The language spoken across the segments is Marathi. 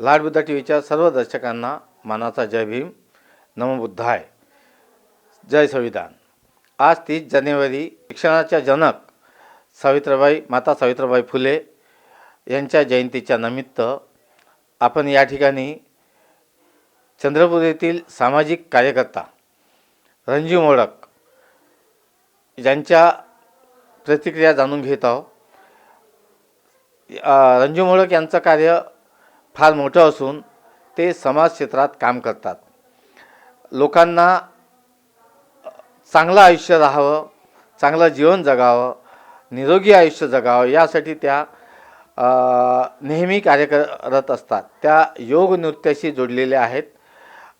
लाडबुद्धा टी व्हीच्या सर्व दर्शकांना मानाचा जय भीम नमबुद्धाय जय संविधान. आज तीस जानेवारी शिक्षणाच्या जनक सावित्रीबाई माता सावित्रीबाई फुले यांच्या जयंतीच्या निमित्त आपण या ठिकाणी चंद्रपूर येथील सामाजिक कार्यकर्ता रणजीव मोडक यांच्या प्रतिक्रिया जाणून घेत आहोत. अ, रणजीव मोडक यांचं कार्य फार मोठं असून ते समाज क्षेत्रात काम करतात. लोकांना चांगलं आयुष्य राहावं चांगलं जीवन जगावं निरोगी आयुष्य जगावं यासाठी त्या नेहमी कार्य करत असतात. त्या योग नृत्याशी जोडलेल्या आहेत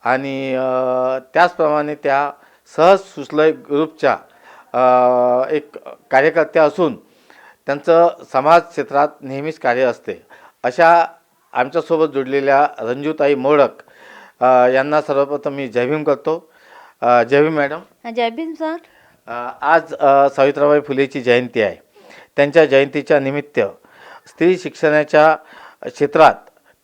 आणि त्याचप्रमाणे त्या सहज सुसलय ग्रुपच्या एक कार्यकर्त्या असून त्यांचं समाज क्षेत्रात नेहमीच कार्य असते. अशा आमच्यासोबत जोडलेल्या रंजूताई मोडक यांना सर्वप्रथम मी जय भीम करतो. अ, जय भीम मॅडम. जय भीम सर. आज सावित्रीबाई फुलेची जयंती आहे. त्यांच्या जयंतीच्या निमित्त स्त्री शिक्षणाच्या क्षेत्रात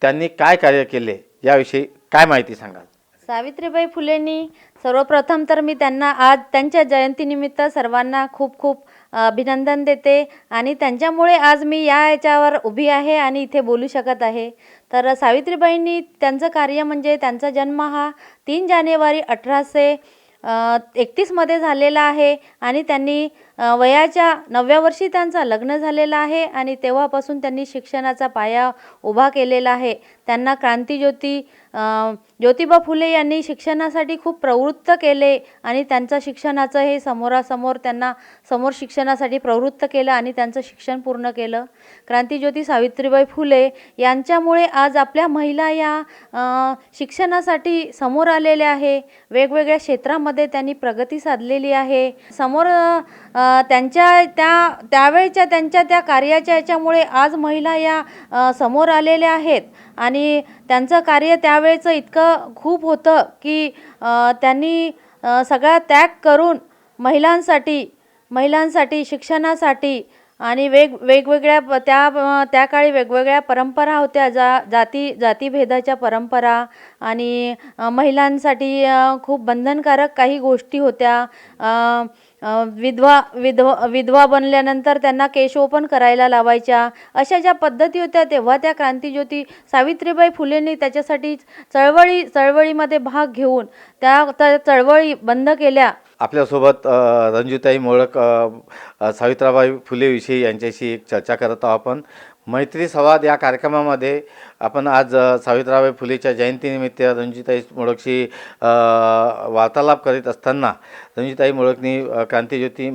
त्यांनी काय कार्य केले याविषयी काय माहिती सांगाल? सावित्रीबाई फुलेंनी सर्वप्रथम तर मी त्यांना आज त्यांच्या जयंतीनिमित्त सर्वांना खूप खूप अभिनंदन देते. आणि त्यांच्यामुळे आज मी या याच्यावर उभी आहे आणि इथे बोलू शकत आहे. तर सावित्रीबाईंनी त्यांचं कार्य म्हणजे त्यांचा जन्म हा तीन जानेवारी अठराशे एकतीसमध्ये झालेला आहे. आणि त्यांनी वयाच्या नवव्या वर्षी त्यांचा लग्न झालेलं आहे आणि तेव्हापासून त्यांनी शिक्षणाचा पाया उभा केलेला आहे. त्यांना क्रांतीज्योती ज्योतिबा फुले यांनी शिक्षणासाठी खूप प्रवृत्त केले आणि त्यांचं शिक्षणाचं हे समोरासमोर त्यांना समोर शिक्षणासाठी प्रवृत्त केलं आणि त्यांचं शिक्षण पूर्ण केलं. क्रांतीज्योती सावित्रीबाई फुले यांच्यामुळे आज आपल्या महिला या शिक्षणासाठी समोर आलेल्या आहे. वेगवेगळ्या क्षेत्रामध्ये त्यांनी प्रगती साधलेली आहे. समोर त्यांच्या त्या त्यावेळच्या त्यांच्या त्या कार्याच्या याच्यामुळे आज महिला या समोर आलेल्या आहेत. आणि त्यांचं कार्य त्यावेळेचं इतकं खूप होतं की त्यांनी सगळा त्याग करून महिलांसाठी महिलांसाठी शिक्षणासाठी आणि वेग वेगवेगळ्या प- त्या त्या काळी वेगवेगळ्या परंपरा होत्या जा जाती जातीभेदाच्या परंपरा आणि महिलांसाठी खूप बंधनकारक काही गोष्टी होत्या. विधवा विधवा विधवा बनल्यानंतर त्यांना केशोपन करायला लावायच्या. अशा ज्या पद्धती होत्या तेव्हा त्या क्रांतीज्योती सावित्रीबाई फुलेंनी त्याच्यासाठी चळवळी चळवळीमध्ये भाग घेऊन त्या त्या चळवळी बंद केल्या. आपल्यासोबत रंजुताई रंजूताई मोळक सावित्राबाई फुलेविषयी यांच्याशी एक चर्चा करत आहोत आपण. मैत्री संवाद या कार्यक्रमामध्ये आपण आज सावित्राबाई फुलेच्या जयंतीनिमित्त रंजिताई मोळकशी वार्तालाप करीत असताना रंजिताई मोळकनी क्रांतीज्योती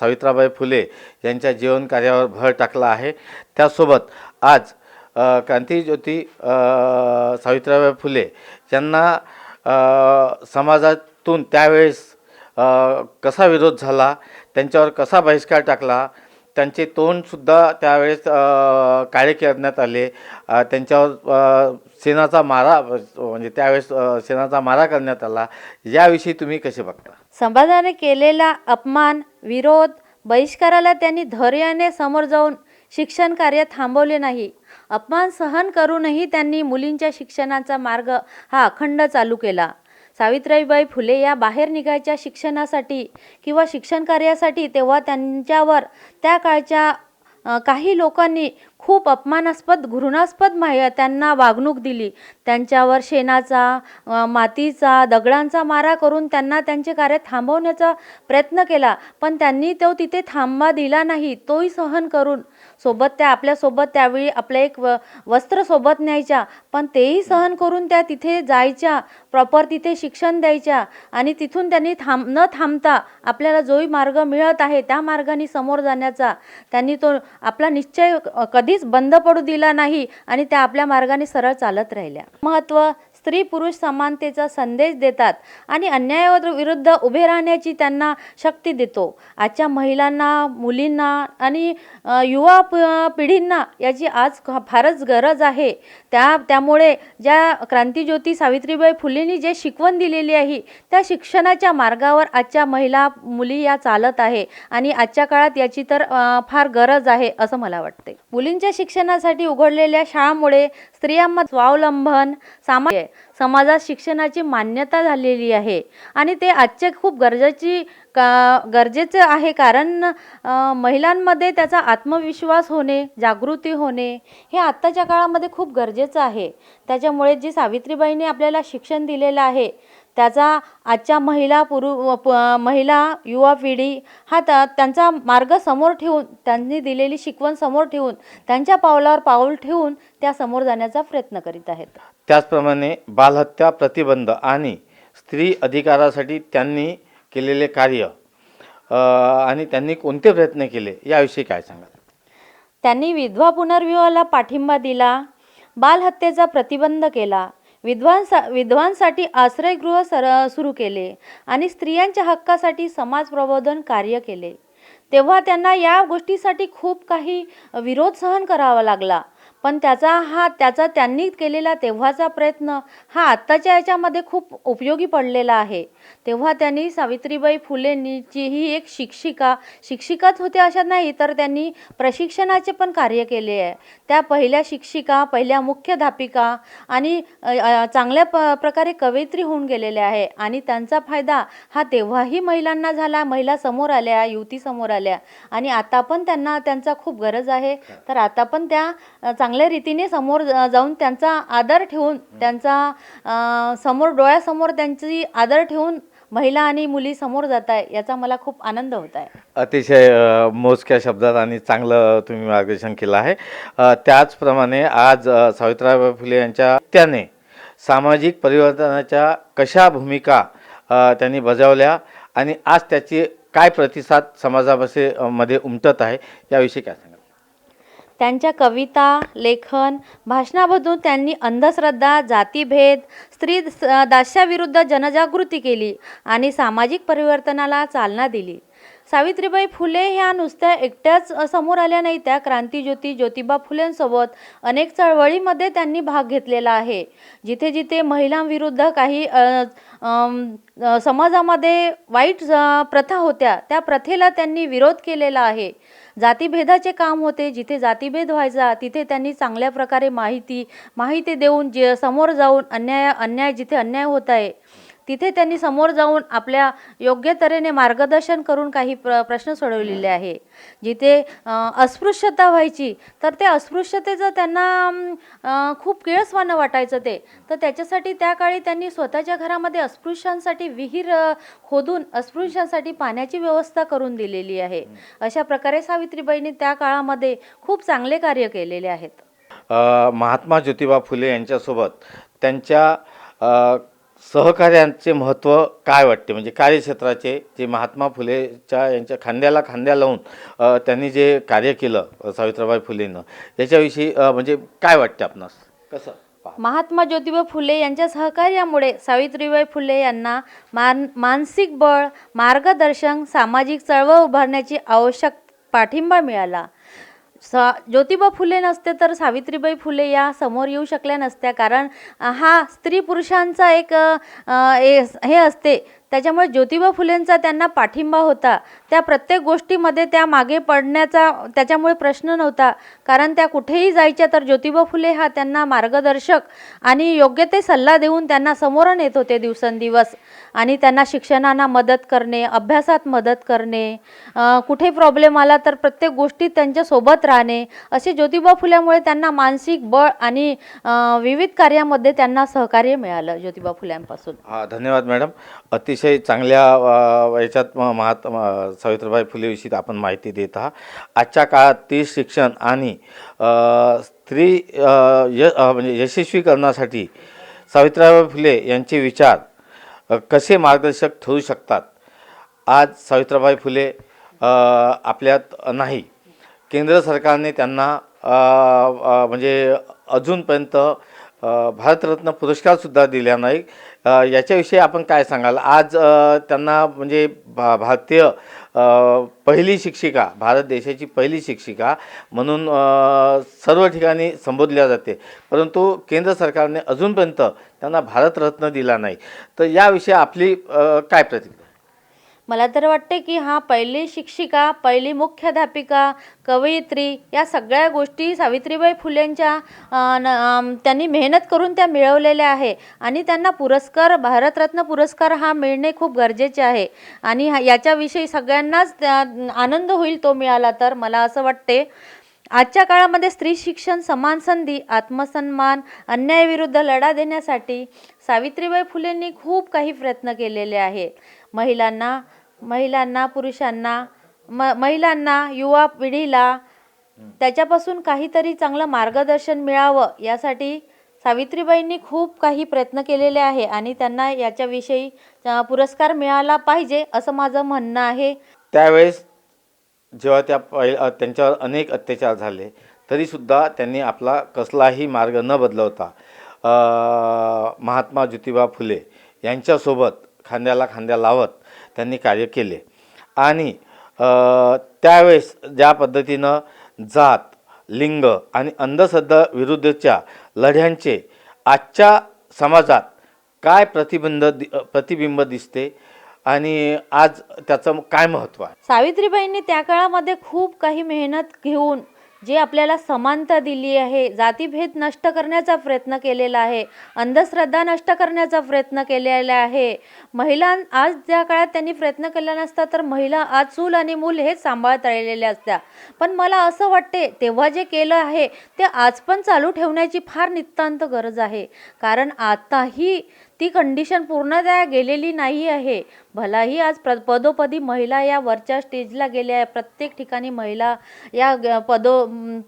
सावित्राबाई फुले यांच्या जीवन कार्यावर भर टाकला आहे. त्यासोबत आज क्रांतीज्योती सावित्राबाई सावित्रीबाई फुले यांना समाजातून त्यावेळेस कसा विरोध झाला त्यांच्यावर कसा बहिष्कार टाकला त्यांचे तोंडसुद्धा त्यावेळेस काळे करण्यात आले. त्यांच्यावर सेनाचा मारा म्हणजे त्यावेळेस सेनाचा मारा करण्यात आला. याविषयी तुम्ही कसे बघता? संभाजाने केलेला अपमान विरोध बहिष्काराला त्यांनी धैर्याने समोर जाऊन शिक्षण कार्य थांबवले नाही. अपमान सहन करूनही त्यांनी मुलींच्या शिक्षणाचा मार्ग हा अखंड चालू केला. सावित्रीबाई फुले या बाहेर निघायच्या शिक्षणासाठी किंवा शिक्षण कार्यासाठी तेव्हा त्यांच्यावर त्या काळच्या काही लोकांनी खूप अपमानास्पद घृणास्पद माय त्यांना वागणूक दिली. त्यांच्यावर शेणाचा मातीचा दगडांचा मारा करून त्यांना त्यांचे कार्य थांबवण्याचा प्रयत्न केला. पण त्यांनी तो तिथे थांबा दिला नाही तोही सहन करून सोबत त्या आपल्यासोबत त्यावेळी आपलं एक व वस्त्र सोबत न्यायच्या पण तेही सहन करून त्या तिथे जायच्या प्रॉपर तिथे शिक्षण द्यायच्या आणि तिथून त्यांनी थांब न थांबता आपल्याला जोही मार्ग मिळत आहे त्या मार्गाने समोर जाण्याचा. त्यांनी तो आपला निश्चय कधीच बंद पडू दिला नाही आणि त्या आपल्या मार्गाने सरळ चालत राहिल्या. महत्त्व स्त्री पुरुष समानतेचा संदेश देतात आणि अन्यायाविरुद्ध उभे राहण्याची त्यांना शक्ती देतो. आजच्या महिलांना मुलींना आणि युवा पिढींना याची आज फारच गरज आहे. त्या त्यामुळे ज्या क्रांतीज्योती सावित्रीबाई फुलेंनी जे शिकवण दिलेली आहे त्या शिक्षणाच्या मार्गावर आजच्या महिला मुली या चालत आहे आणि आजच्या काळात याची तर फार गरज आहे असं मला वाटते मुलींच्या शिक्षणासाठी उघडलेल्या शाळामुळे स्त्रियांमध्ये स्वावलंबन सामा समाजात शिक्षणाची मान्यता झालेली आहे. आणि ते आजचे खूप गरजेची का गरजेचं आहे कारण महिलांमध्ये त्याचा आत्मविश्वास होणे जागृती होणे हे आत्ताच्या काळामध्ये खूप गरजेचं आहे. त्याच्यामुळे जी सावित्रीबाईंनी आपल्याला शिक्षण दिलेलं आहे त्याचा आजच्या महिला पुरु प महिला युवा पिढी हा त्या त्यांचा मार्ग समोर ठेवून त्यांनी दिलेली शिकवण समोर ठेवून त्यांच्या पावलावर पाऊल ठेवून त्या समोर जाण्याचा प्रयत्न करीत आहेत. त्याचप्रमाणे बालहत्या प्रतिबंध आणि स्त्री अधिकारासाठी त्यांनी केलेले कार्य आणि त्यांनी कोणते प्रयत्न केले याविषयी काय सांगाल? त्यांनी विधवा पुनर्विवाहाला पाठिंबा दिला बालहत्येचा प्रतिबंध केला विद्वांसा विद्वांसाठी आश्रयगृह सर सुरू केले आणि स्त्रियांच्या हक्कासाठी समाज प्रबोधन कार्य केले. तेव्हा त्यांना या गोष्टीसाठी खूप काही विरोध सहन करावा लागला. पण त्याचा हा त्याचा त्यांनी केलेला तेव्हाचा प्रयत्न हा आत्ताच्या याच्यामध्ये खूप उपयोगी पडलेला आहे. तेव्हा त्यांनी सावित्रीबाई फुलेंची ही एक शिक्षिका शिक्षिकाच होत्या अशा नाही तर त्यांनी प्रशिक्षणाचे पण कार्य केले आहे. त्या पहिल्या शिक्षिका पहिल्या मुख्याध्यापिका आणि चांगल्या प प्रकारे कवयित्री होऊन गेलेल्या आहे. आणि त्यांचा फायदा हा तेव्हाही महिलांना झाला महिला समोर आल्या युवती समोर आल्या. आणि आता पण त्यांना त्यांचा खूप गरज आहे. तर आता पण त्या चांगल्या रीतीने समोर जाऊन त्यांचा आदर ठेवून त्यांचा समोर डोळ्यासमोर त्यांची आदर ठेवून महिला आणि मुली समोर जात आहे याचा मला खूप आनंद होत आहे. अतिशय मोजक्या शब्दात आणि चांगलं तुम्ही मार्गदर्शन केलं आहे. त्याचप्रमाणे आज अ, सावित्रीबाई फुले यांच्या त्याने सामाजिक परिवर्तनाच्या कशा भूमिका त्यांनी बजावल्या आणि आज त्याची काय प्रतिसाद समाजामध्ये मध्ये उमटत आहे याविषयी काय त्यांच्या कविता लेखन भाषणामधून त्यांनी अंधश्रद्धा जातीभेद स्त्री दास्याविरुद्ध जनजागृती केली आणि सामाजिक परिवर्तनाला चालना दिली. सावित्रीबाई फुले ह्या नुसत्या एकट्याच समोर आल्या नाही त्या क्रांतीज्योती ज्योतिबा फुलेंसोबत अनेक चळवळीमध्ये त्यांनी भाग घेतलेला आहे. जिथे जिथे महिलांविरुद्ध काही समाजामध्ये वाईट प्रथा होत्या त्या प्रथेला त्यांनी विरोध केलेला आहे. जातीभेदाचे काम होते. जिथे जातीभेद व्हायचा तिथे त्यांनी चांगल्या प्रकारे माहिती माहिती देऊन जे समोर जाऊन अन्याय अन्याय जिथे अन्याय होत आहे तिथे त्यांनी समोर जाऊन आपल्या योग्य तऱ्हेने मार्गदर्शन करून काही प्र प्रश्न सोडवलेले आहे. जिथे अस्पृश्यता व्हायची तर ते अस्पृश्यतेचं त्यांना खूप किळसवानं वाटायचं ते. तर त्याच्यासाठी त्या काळी त्यांनी स्वतःच्या घरामध्ये अस्पृश्यांसाठी विहीर खोदून अस्पृश्यांसाठी पाण्याची व्यवस्था करून दिलेली आहे. अशा प्रकारे सावित्रीबाईंनी त्या काळामध्ये खूप चांगले कार्य केलेले आहेत. महात्मा ज्योतिबा फुले यांच्यासोबत त्यांच्या सहकार्यांचे महत्त्व काय वाटते? म्हणजे कार्यक्षेत्राचे जे महात्मा फुलेच्या यांच्या खांद्याला खांद्या लावून त्यांनी जे कार्य केलं सावित्रीबाई फुलेनं याच्याविषयी म्हणजे काय वाटते आपणास? कसं? महात्मा ज्योतिबा फुले यांच्या सहकार्यामुळे सावित्रीबाई फुले यांना मान मानसिक बळ मार्गदर्शन सामाजिक चळवळ उभारण्याची आवश्यक पाठिंबा मिळाला. सा ज्योतिबा फुले नसते तर सावित्रीबाई फुले या समोर येऊ शकल्या नसत्या. कारण हा स्त्री पुरुषांचा एक ए- हे असते. त्याच्यामुळे ज्योतिबा फुलेंचा त्यांना पाठिंबा होता. त्या प्रत्येक गोष्टीमध्ये त्या मागे पडण्याचा त्याच्यामुळे प्रश्न नव्हता. कारण त्या कुठेही जायच्या तर ज्योतिबा फुले हा त्यांना मार्गदर्शक आणि योग्य ते सल्ला देऊन त्यांना समोर नेत होते दिवसेंदिवस. आणि त्यांना शिक्षणांना मदत करणे अभ्यासात मदत करणे कुठे प्रॉब्लेम आला तर प्रत्येक गोष्टीत त्यांच्यासोबत राहणे असे ज्योतिबा फुल्यामुळे त्यांना मानसिक बळ आणि विविध कार्यामध्ये त्यांना सहकार्य मिळालं ज्योतिबा फुल्यांपासून. हा धन्यवाद मॅडम. अतिशय अतिशय चांगल्या याच्यात म- महात्मा सावित्रीबाई फुलेविषयी आपण माहिती देत आहात. आजच्या काळात ती शिक्षण आणि स्त्री य म्हणजे यशस्वी करण्यासाठी सावित्रीबाई फुले यांचे विचार कसे मार्गदर्शक ठरू शकतात? आज सावित्रीबाई फुले आपल्यात नाही. केंद्र सरकारने त्यांना म्हणजे अजूनपर्यंत भारतरत्न पुरस्कारसुद्धा दिला नाही. याच्याविषयी आपण काय सांगाल? आज त्यांना म्हणजे भा भारतीय पहिली शिक्षिका भारत देशाची पहिली शिक्षिका म्हणून सर्व ठिकाणी संबोधल्या जाते. परंतु केंद्र सरकारने अजूनपर्यंत त्यांना भारतरत्न दिला नाही. तर याविषयी आपली काय प्रतिक्रिया? मला तर वाटते की हा पहिली शिक्षिका पहिली मुख्याध्यापिका कवयित्री या सगळ्या गोष्टी सावित्रीबाई फुलेंच्या न- त्यांनी मेहनत करून त्या मिळवलेल्या आहे. आणि त्यांना पुरस्कार भारतरत्न पुरस्कार हा मिळणे खूप गरजेचे आहे. आणि हा- याच्याविषयी सगळ्यांनाच त्या- आनंद होईल तो मिळाला तर मला असं वाटते. आजच्या काळामध्ये स्त्री शिक्षण समान संधी आत्मसन्मान अन्यायाविरुद्ध लढा देण्यासाठी सावित्रीबाई फुलेंनी खूप काही प्रयत्न केलेले आहेत. महिलांना महिलांना पुरुषांना म महिलांना युवा पिढीला त्याच्यापासून काहीतरी चांगलं मार्गदर्शन मिळावं यासाठी सावित्रीबाईंनी खूप काही प्रयत्न केलेले आहे आणि त्यांना याच्याविषयी पुरस्कार मिळाला पाहिजे असं माझं म्हणणं आहे. त्यावेळेस जेव्हा त्या पहि त्यांच्यावर अनेक अत्याचार झाले तरीसुद्धा त्यांनी आपला कसलाही मार्ग न बदलवता महात्मा ज्योतिबा फुले यांच्यासोबत खांद्याला खांद्या लावत त्यांनी कार्य केले. आणि त्यावेळेस ज्या पद्धतीनं जात लिंग आणि अंधश्रद्धा विरुद्धच्या लढ्यांचे आजच्या समाजात काय प्रतिबंध दि प्रतिबिंब दिसते आणि आज त्याचं काय महत्त्व आहे? सावित्रीबाईंनी त्या काळामध्ये खूप काही मेहनत घेऊन जे आपल्याला समानता दिली आहे जातीभेद नष्ट करण्याचा प्रयत्न केलेला आहे अंधश्रद्धा नष्ट करण्याचा प्रयत्न केलेला आहे. महिला आज ज्या काळात त्यांनी प्रयत्न केला नसता तर महिला आज चूल आणि मूल हे सांभाळत राहिलेल्या असत्या. पण मला असं वाटते तेव्हा जे केलं आहे ते आज पण चालू ठेवण्याची फार नितांत गरज आहे. कारण आताही ती कंडिशन पूर्णतः गेलेली नाही आहे. भलाही आज प्र पदोपदी महिला या वरच्या स्टेजला गेल्या. आहे प्रत्येक ठिकाणी महिला या पदो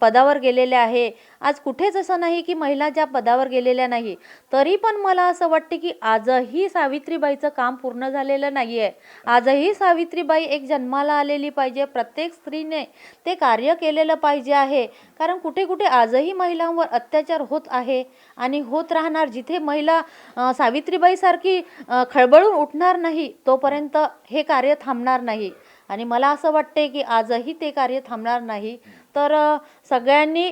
पदावर गेलेल्या आहे. आज कुठेच असं नाही की महिला ज्या पदावर गेलेल्या नाही तरी पण मला असं वाटते की आजही सावित्रीबाईचं काम पूर्ण झालेलं नाही आहे आजही सावित्रीबाई एक जन्माला आलेली पाहिजे प्रत्येक स्त्रीने ते कार्य केलेलं पाहिजे आहे. कारण कुठे कुठे आजही महिलांवर अत्याचार होत आहे आणि होत राहणार. जिथे महिला सावित्रीबाईसारखी खळबळून उठणार नाही तोपर्यंत हे कार्य थांबणार नाही. आणि मला असं वाटते की आजही ते कार्य थांबणार नाही. तर सगळ्यांनी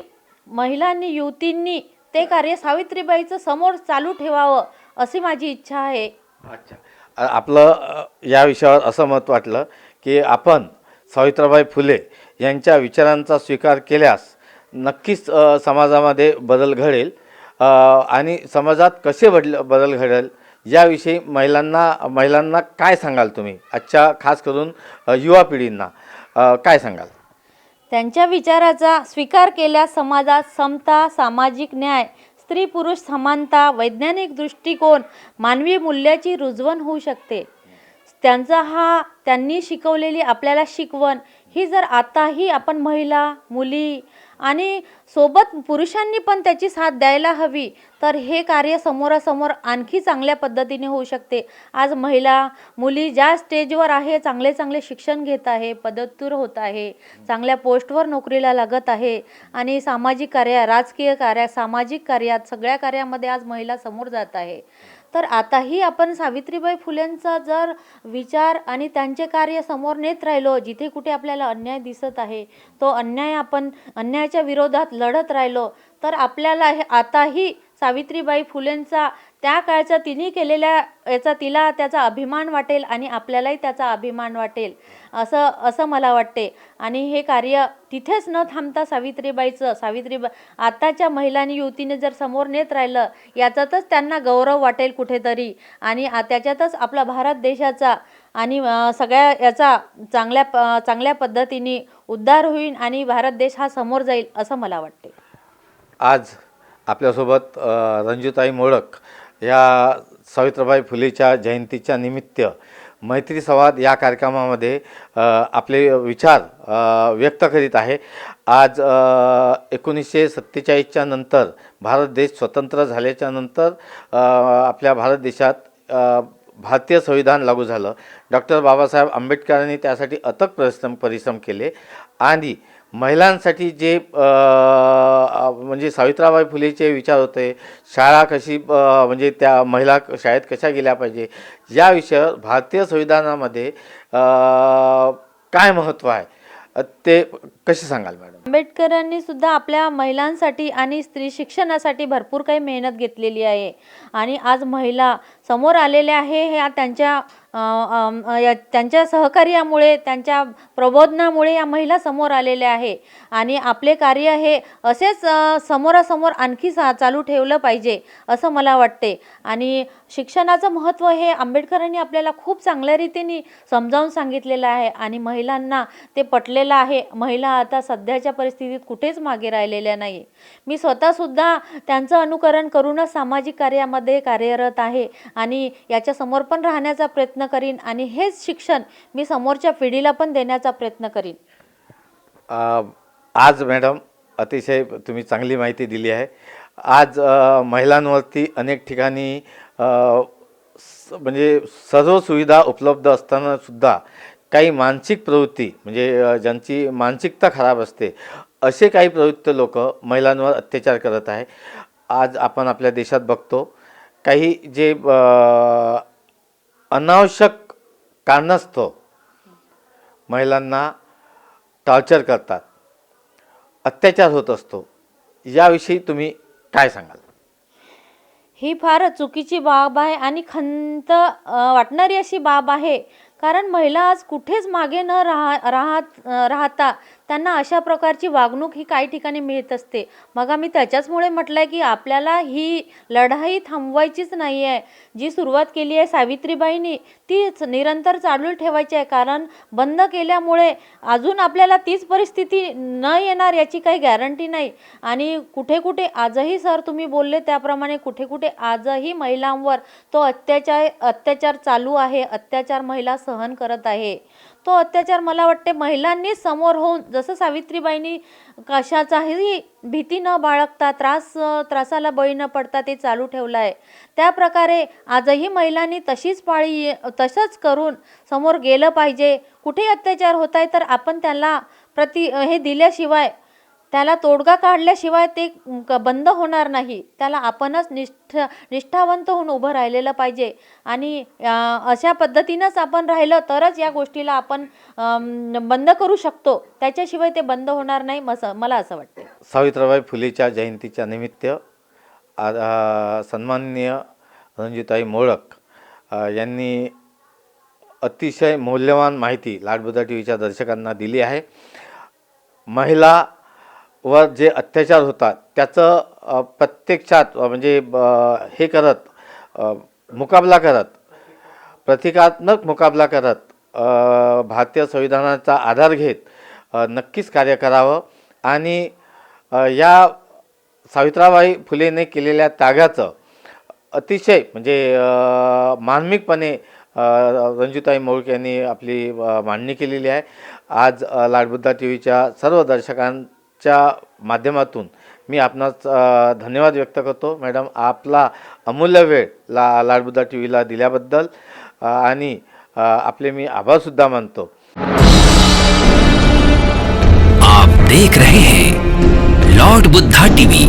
महिलांनी युवतींनी ते कार्य सावित्रीबाईचं समोर चालू ठेवावं अशी माझी इच्छा आहे. अच्छा. आपलं अ, या विषयावर असं मत वाटलं की आपण सावित्रीबाई फुले यांच्या विचारांचा स्वीकार केल्यास नक्कीच अ, समाजामध्ये बदल घडेल. अ, आणि समाजात कसे बदल बदल घडेल याविषयी महिलांना महिलांना काय सांगाल तुम्ही? आजच्या खास करून अ, युवा पिढींना. अ, काय सांगाल? त्यांच्या विचाराचा स्वीकार केल्यास समाजात समता सामाजिक न्याय स्त्री पुरुष समानता वैज्ञानिक दृष्टिकोन मानवी मूल्याची रुजवण होऊ शकते. त्यांचा हा त्यांनी शिकवलेली आपल्याला शिकवण ही जर आताही आपण महिला मुली आणि सोबत पुरुषांनी पण त्याची साथ द्यायला हवी. तर हे कार्य समोरासमोर आणखी चांगल्या पद्धतीने होऊ शकते. आज महिला मुली ज्या स्टेजवर आहे चांगले चांगले शिक्षण घेत आहे पदोत्तर होत आहे चांगल्या पोस्टवर नोकरीला लागत आहे आणि सामाजिक कार्य राजकीय कार्य सामाजिक कार्यात सगळ्या कार्यामध्ये आज महिला समोर जात आहे. तर आताही आपण सावित्रीबाई फुलेंचा जर विचार आणि त्यांचे कार्य समोर नेत राहिलो जिथे कुठे आपल्याला अन्याय दिसत आहे तो अन्याय आपण अन्यायाच्या विरोधात लढत राहिलो तर आपल्याला हे आताही सावित्रीबाई फुलेंचा त्या काळचा तिने केलेल्या याचा तिला त्याचा अभिमान वाटेल आणि आपल्यालाही त्याचा अभिमान वाटेल असं असं मला वाटते. आणि हे कार्य तिथेच न थांबता सावित्रीबाईचं सावित्रीबाई आताच्या महिलांनी युवतीने जर समोर नेत राहिलं याचातच त्यांना गौरव वाटेल कुठेतरी. आणि त्याच्यातच आपला भारत देशाचा आणि सगळ्या याचा चांगल्या प- चांगल्या पद्धतीने उद्धार होईल आणि भारत देश हा समोर जाईल असं मला वाटते. आज आपल्यासोबत अ, रंजुताई मोडक या सावित्रीबाई फुलेच्या जयंतीच्या निमित्त मैत्री संवाद या कार्यक्रमामध्ये आपले विचार व्यक्त करीत आहे. आज एकोणीसशे सत्तेचाळीसच्या नंतर भारत देश स्वतंत्र झाल्याच्यानंतर आपल्या भारत देशात भारतीय संविधान लागू झालं. डॉक्टर बाबासाहेब आंबेडकरांनी त्यासाठी अथक परिश्रम परिश्रम केले आणि महिलांसाठी जे म्हणजे सावित्रीबाई फुलेचे विचार होते शाळा कशी म्हणजे त्या महिला क- शाळेत कशा गेल्या पाहिजे या विषयावर भारतीय संविधानामध्ये काय महत्त्व आहे? ते कसे सांगाल मॅडम? आंबेडकरांनी सुद्धा आपल्या महिलांसाठी आणि स्त्री शिक्षणासाठी भरपूर काही मेहनत घेतलेली आहे. आणि आज महिला समोर आलेल्या आहे ह्या त्यांच्या या- त्यांच्या सहकार्यामुळे त्यांच्या प्रबोधनामुळे या महिला समोर आलेल्या आहे. आणि आपले कार्य हे असेच समोरासमोर आणखी सा चालू ठेवलं पाहिजे असं मला वाटते. आणि शिक्षणाचं महत्त्व हे आंबेडकरांनी आपल्याला खूप चांगल्या रीतीने समजावून सांगितलेलं आहे. आणि महिलांना ते पटलेलं आहे. महिला आता सध्याच्या परिस्थितीत कुठेच मागे राहिलेल्या नाही मी स्वतःसुद्धा त्यांचं अनुकरण करूनच सामाजिक कार्यामध्ये कार्यरत आहे आणि याच्या समोर पण राहण्याचा प्रयत्न करीन आणि हेच शिक्षण मी समोरच्या पिढीला पण देण्याचा प्रयत्न करीन. आज मॅडम अतिशय तुम्ही चांगली माहिती दिली आहे. आज महिलांवरती अनेक ठिकाणी स- म्हणजे सर्व सुविधा उपलब्ध असताना सुद्धा काही मानसिक प्रवृत्ती म्हणजे ज्यांची मानसिकता खराब असते असे काही प्रवृत्त लोक महिलांवर अत्याचार करत आहे. आज आपण आपल्या देशात बघतो काही जे अनावश्यक कारणास्तव महिलांना टॉर्चर करतात अत्याचार होत असतो याविषयी तुम्ही काय सांगाल? ही फार चुकीची बाब आहे आणि खंत वाटणारी अशी बाब आहे कारण महिला आज कुठेच मागे न राहा राहत राहता त्यांना अशा प्रकारची वागणूक ही काही ठिकाणी मिळत असते. मग आम्ही त्याच्याचमुळे म्हटलं आहे की आपल्याला ही लढाई थांबवायचीच नाही आहे जी सुरुवात केली आहे सावित्रीबाईंनी तीच निरंतर चालू ठेवायची आहे. कारण बंद केल्यामुळे अजून आपल्याला तीच परिस्थिती न येणार याची काही गॅरंटी नाही. आणि कुठे कुठे आजही सर तुम्ही बोलले त्याप्रमाणे कुठे कुठे आजही महिलांवर तो अत्याचार अत्याचार चालू आहे. अत्याचार महिला सहन करत आहे. तो अत्याचार मला वाटते महिलांनीच समोर होऊन जसं सावित्रीबाईंनी कशाचाही भीती न बाळगता त्रास त्रासाला बळी न पडता ते चालू ठेवलं आहे त्या प्रकारे आजही महिलांनी तशीच पाळी तसंच करून समोर गेलं पाहिजे. कुठे अत्याचार होत आहे तर आपण त्याला प्रति हे दिल्याशिवाय त्याला तोडगा काढल्याशिवाय ते क- बंद होणार नाही. त्याला आपणच निष्ठ निष्ठावंत होऊन उभं राहिलेलं पाहिजे. आणि अशा पद्धतीनंच आपण राहिलं तरच या गोष्टीला आपण बंद करू शकतो. त्याच्याशिवाय ते बंद होणार नाही मसं मला असं वाटते सावित्रीबाई फुलेच्या जयंतीच्या निमित्त सन्माननीय रणजिताई मोळक यांनी अतिशय मौल्यवान माहिती लाडबुदा टी व्हीच्या दर्शकांना दिली आहे. महिला व जे अत्याचार होतात त्याचं प्रत्यक्षात म्हणजे ब- हे करत मुकाबला करत प्रतिकात्मक मुकाबला करत भारतीय संविधानाचा आधार घेत नक्कीच कार्य करावं. आणि या सावित्राबाई फुलेने केलेल्या त्यागाचं अतिशय म्हणजे मार्मिकपणे अ, मोळक यांनी आपली मांडणी केलेली आहे. आज लाडबुद्धा टी व्हीच्या सर्व च्या माध्यमातून मी आपणास धन्यवाद व्यक्त करतो. मॅडम आपला अमूल्य वेळ ला लाडबुद्धा टी व्हीला दिल्याबद्दल आणि आपले मी आभारसुद्धा मानतो. आप देख रहे हैं लॉर्ड बुद्धा टीवी